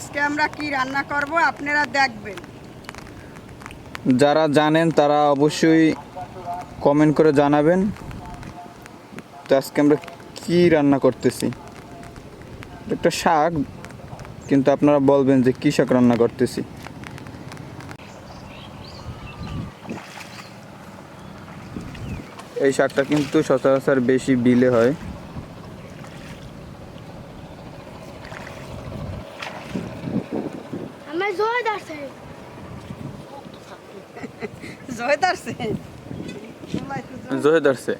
আজকে আমরা কি রান্না করব আপনারা দেখবেন। যারা জানেন তারা অবশ্যই কমেন্ট করে জানাবেন তো আজকে আমরা কি রান্না করতেছি। একটা শাক, কিন্তু আপনারা বলবেন যে কী শাক রান্না করতেছি। এই শাকটা কিন্তু সচরাচর বেশি বিলে হয়। আমার জয় দাসে জয়দার সে জোহেদ আসছে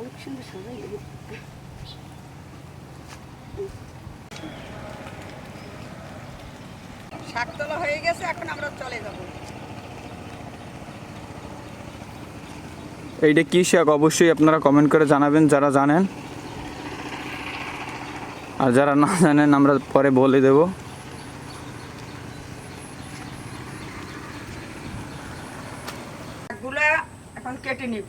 খালুক সুন্দর শাক তোলা হয়ে গেছে এখন আমরা চলে যাব। এইটা কী শাক? অবশ্যই আপনারা কমেন্ট করে জানাবেন যারা জানেন। আর যারা না জানেন আমরা পরে বলে দেব। এখন কেটে নিব।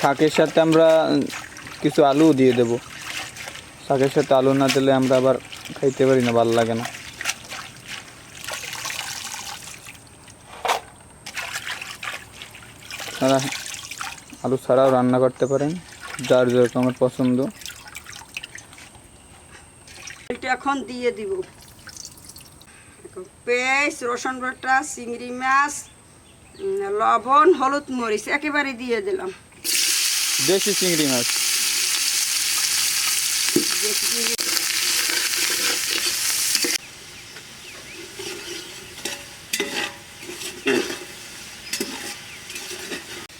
শাকের সাথে আমরা কিছু আলু দিয়ে দেব। শাকের সাথে আলু না দিলে আমরা আবার খাইতে পারি না, ভালো লাগে না। আলু ছাড়াও রান্না করতে পারেন, যার যেরকমের পছন্দ। এখন দিয়ে দিব। পেঁয়াজ রসুন বাটা, চিংড়ি মাছ লবণ, হলুদ মরিচ, একেবারে দিয়ে দিলাম। দেশি চিংড়ি মাছ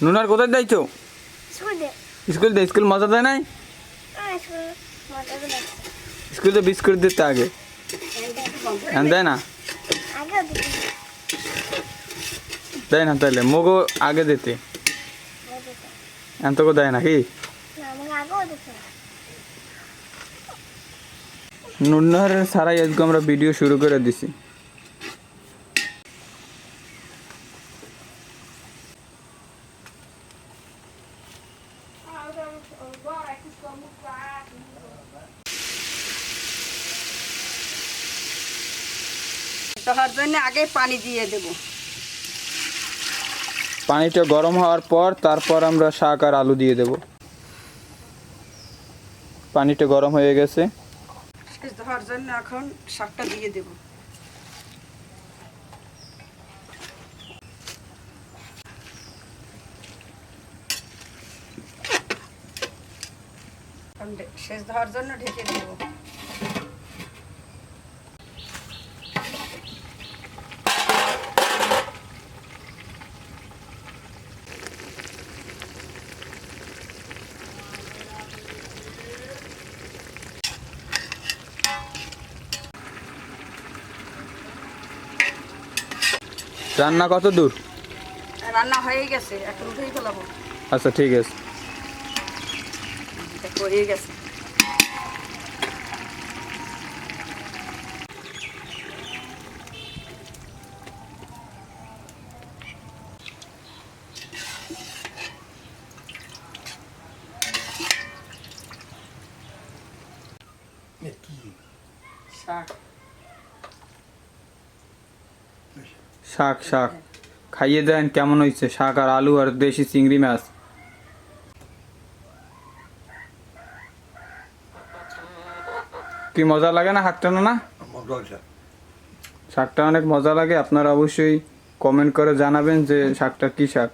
নুনার কোথায় যাইছো? শুনে স্কুল দে স্কুল মজা দেয় নাই? আসো মজা করে স্কুল তো বিস্কুট দিতে আগে। এখন দেয় না? আগে দিতে দেয় না তাহলে মগো আগে দিতে। এখন তোকে দেয় নাকি? না আমাকে আগেও দিতে নুনার সারাই আজকে আমরা ভিডিও শুরু করে দিছি। তাহার জন্য আগে পানি দিয়ে দেব। পানিটা গরম হওয়ার পর তারপর আমরা শাক আর আলু দিয়ে দেব। পানিটা গরম হয়ে গেছে। এখন শাকটা দিয়ে দেব। শেষ দেওয়ার জন্য ঢেকে দেব। রান্না কত দূর? রান্না হয়ে গেছে এখন উঠেই ফেলাবো। আচ্ছা ঠিক আছে। হয়ে গেছে। শাক। শাক শাক। খাইয়ে দেন কেমন হয়েছে শাক আর আলু আর দেশি চিংড়ি মাছ। কি মজা লাগে না শাকটা না? শাকটা অনেক মজা লাগে। আপনারা অবশ্যই কমেন্ট করে জানাবেন যে শাকটা কি শাক।